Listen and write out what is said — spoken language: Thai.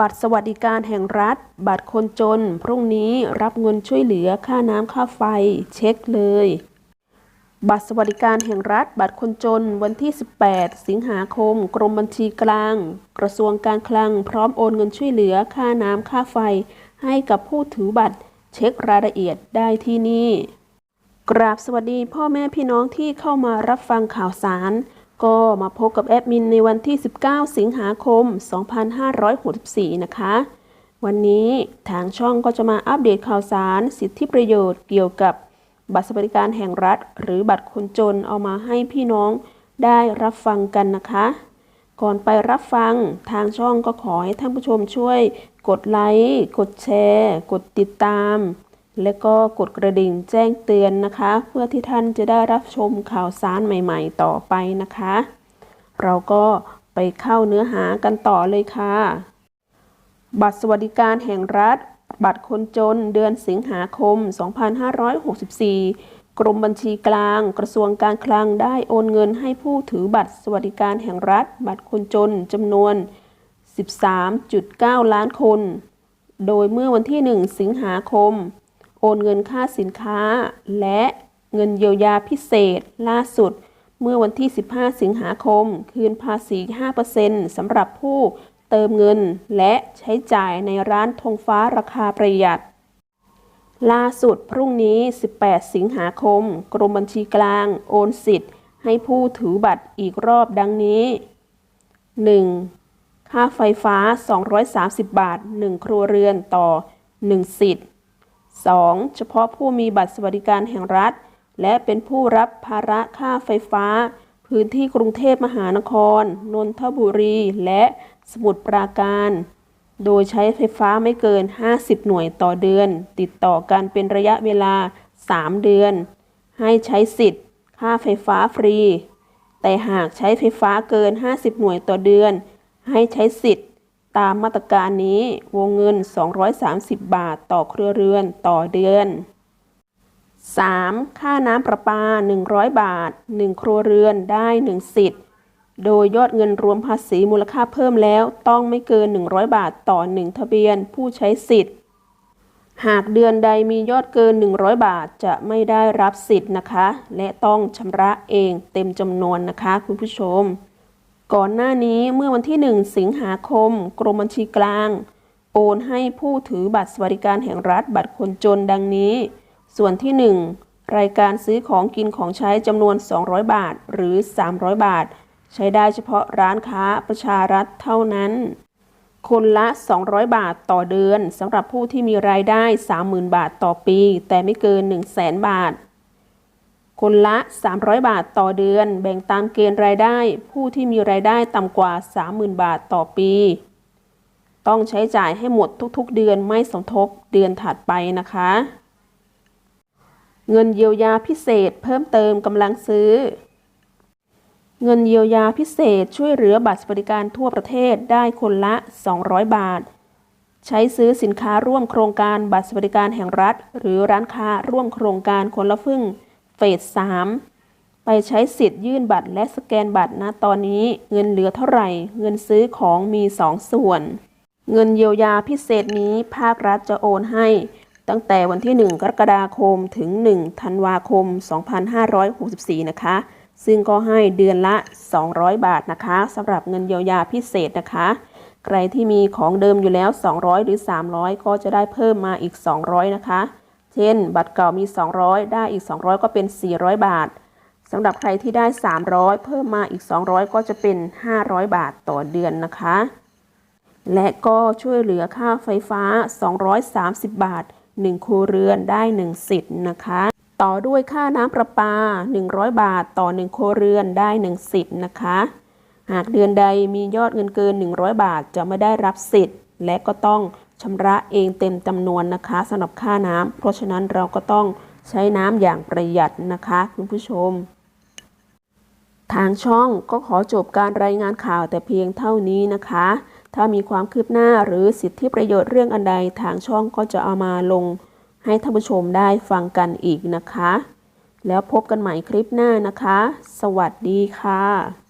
บัตรสวัสดิการแห่งรัฐ บัตรคนจน พรุ่งนี้รับเงินช่วยเหลือค่าน้ำค่าไฟ เช็คเลย บัตรสวัสดิการแห่งรัฐ บัตรคนจน วันที่ 18 สิงหาคม กรมบัญชีกลาง กระทรวงการคลัง พร้อมโอนเงินช่วยเหลือค่าน้ำค่าไฟ ให้กับผู้ถือบัตร เช็ครายละเอียดได้ที่นี่ กราบสวัสดีพ่อแม่พี่น้องที่เข้ามารับฟังข่าวสาร ก็มาพบกับแอดมินในวันที่ 19 สิงหาคม 2564 นะคะ วันนี้ทางช่องก็จะมาอัปเดตข่าวสาร สิทธิประโยชน์เกี่ยวกับบัตรสวัสดิการแห่งรัฐ หรือบัตรคนจนเอามาให้พี่น้องได้รับฟังกันนะคะ ก่อนไปรับฟังทางช่องก็ขอให้ท่านผู้ชมช่วย กดไลค์ กดแชร์ กดติดตาม และก็กดกระดิ่งแจ้งเตือนนะคะ เพื่อที่ท่านจะได้รับชมข่าวสารใหม่ๆ ต่อไปนะคะ เราก็ไปเข้าเนื้อหากันต่อเลยค่ะ บัตรสวัสดิการแห่งรัฐ บัตรคนจนเดือนสิงหาคม 2564กรมบัญชีกลาง กระทรวงการคลังได้โอนเงินให้ผู้ถือบัตรสวัสดิการแห่งรัฐ บัตรคนจนจำนวน 13.9 ล้านคน โดยเมื่อวันที่ 1 สิงหาคม โอนเงินค่าสินค้า และเงินเยียวยาพิเศษ ล่าสุด เมื่อวันที่ 15 สิงหาคม คืนภาษี 5%สำหรับผู้เติมเงินและใช้จ่ายในร้านธงฟ้าราคาประหยัด ล่าสุดพรุ่งนี้ 18 สิงหาคม กรมบัญชีกลาง โอนสิทธิ์ ให้ผู้ถือบัตรอีกรอบดังนี้ 1. ค่าไฟฟ้า 230 บาท 1 ครัวเรือนต่อ 1 สิทธิ์ 2. เฉพาะผู้มีบัตรสวัสดิการแห่งรัฐ และเป็นผู้รับภาระค่าไฟฟ้า พื้นที่กรุงเทพมหานคร นนทบุรี และสมุทรปราการ โดยใช้ไฟฟ้าไม่เกิน 50 หน่วยต่อเดือน ติดต่อกันเป็นระยะเวลา 3 เดือน ให้ใช้สิทธิ์ ค่าไฟฟ้าฟรี แต่หากใช้ไฟฟ้าเกิน 50 หน่วยต่อเดือน ให้ใช้สิทธิ์ ตามมาตรการนี้วงเงิน 230 บาทต่อครัวเรือนต่อเดือน 3. ค่าน้ำประปา 100 บาท 1 ครัวเรือนได้ 1 สิทธิ์ โดยยอดเงินรวมภาษีมูลค่าเพิ่มแล้วต้องไม่เกิน 100 บาทต่อ 1 ทะเบียนผู้ใช้สิทธิ์ หากเดือนใดมียอดเกิน 100 บาทจะไม่ได้รับสิทธิ์นะคะ และต้องชำระเองเต็มจำนวนนะคะ คุณผู้ชม ก่อนหน้านี้เมื่อวันที่ 1 สิงหาคม กรมบัญชีกลาง โอนให้ผู้ถือบัตรสวัสดิการแห่งรัฐบัตรคนจนดังนี้ ส่วนที่ 1 รายการซื้อของกินของใช้จำนวน 200 บาทหรือ 300 บาท ใช้ได้เฉพาะร้านค้าประชารัฐเท่านั้น คนละ 200 บาทต่อเดือนสำหรับผู้ที่มีรายได้ 30,000 บาทต่อปี แต่ไม่เกิน 100,000 บาท คนละ 300 บาทต่อเดือน แบ่งตามเกณฑ์รายได้ ผู้ที่มีรายได้ต่ำกว่า 30,000 บาทต่อปี ต้องใช้จ่ายให้หมดทุกๆ เดือนไม่สมทบเดือนถัดไปนะคะ เงินเยียวยาพิเศษเพิ่มเติมกำลังซื้อ เงินเยียวยาพิเศษช่วยเหลือบัตรสวัสดิการทั่วประเทศได้คนละ 200 บาท ใช้ซื้อสินค้าร่วมโครงการบัตรสวัสดิการแห่งรัฐ หรือร้านค้าร่วมโครงการคนละฟึ่ง เฟส 3 ไปใช้สิทธิ์ยื่นบัตรและสแกนบัตรนะตอนนี้เงินเหลือเท่าไหร่ เงินซื้อของมี 2 ส่วน เงินเยียวยาพิเศษนี้ภาครัฐจะโอนให้ ตั้งแต่วันที่ 1 กรกฎาคมถึง 1 ธันวาคม 2564 นะคะ ซึ่งก็ให้เดือนละ 200 บาทนะคะสำหรับเงินเยียวยาพิเศษนะคะใครที่มีของเดิมอยู่แล้ว 200 หรือ 300 ก็จะได้เพิ่มมาอีก 200 นะคะ เช่น บัตรเก่ามี 200 ได้อีก 200 ก็เป็น 400 บาทสำหรับใครที่ได้ 300 เพิ่มมาอีก 200 ก็จะเป็น 500 บาทต่อเดือนนะคะ และก็ช่วยเหลือค่าไฟฟ้า 230 บาท 1ครัวเรือนได้ 1 สิทธิ์นะคะ ต่อด้วยค่าน้ำประปา 100 บาทต่อ 1ครัวเรือนได้ 1 สิทธิ์นะคะ หากเดือนใดมียอดเงินเกิน 100 บาทจะไม่ได้รับสิทธิ์ และก็ต้อง ชำระเองเต็มจำนวนนะคะสำหรับค่าน้ำเพราะฉะนั้นเราก็ต้องใช้น้ำอย่างประหยัดนะคะคุณผู้ชม ทางช่องก็ขอจบการรายงานข่าวแต่เพียงเท่านี้นะคะ ถ้ามีความคืบหน้าหรือสิทธิประโยชน์เรื่องอันใด ทางช่องก็จะเอามาลงให้ท่านผู้ชมได้ฟังกันอีกนะคะ แล้วพบกันใหม่คลิปหน้านะคะ สวัสดีค่ะ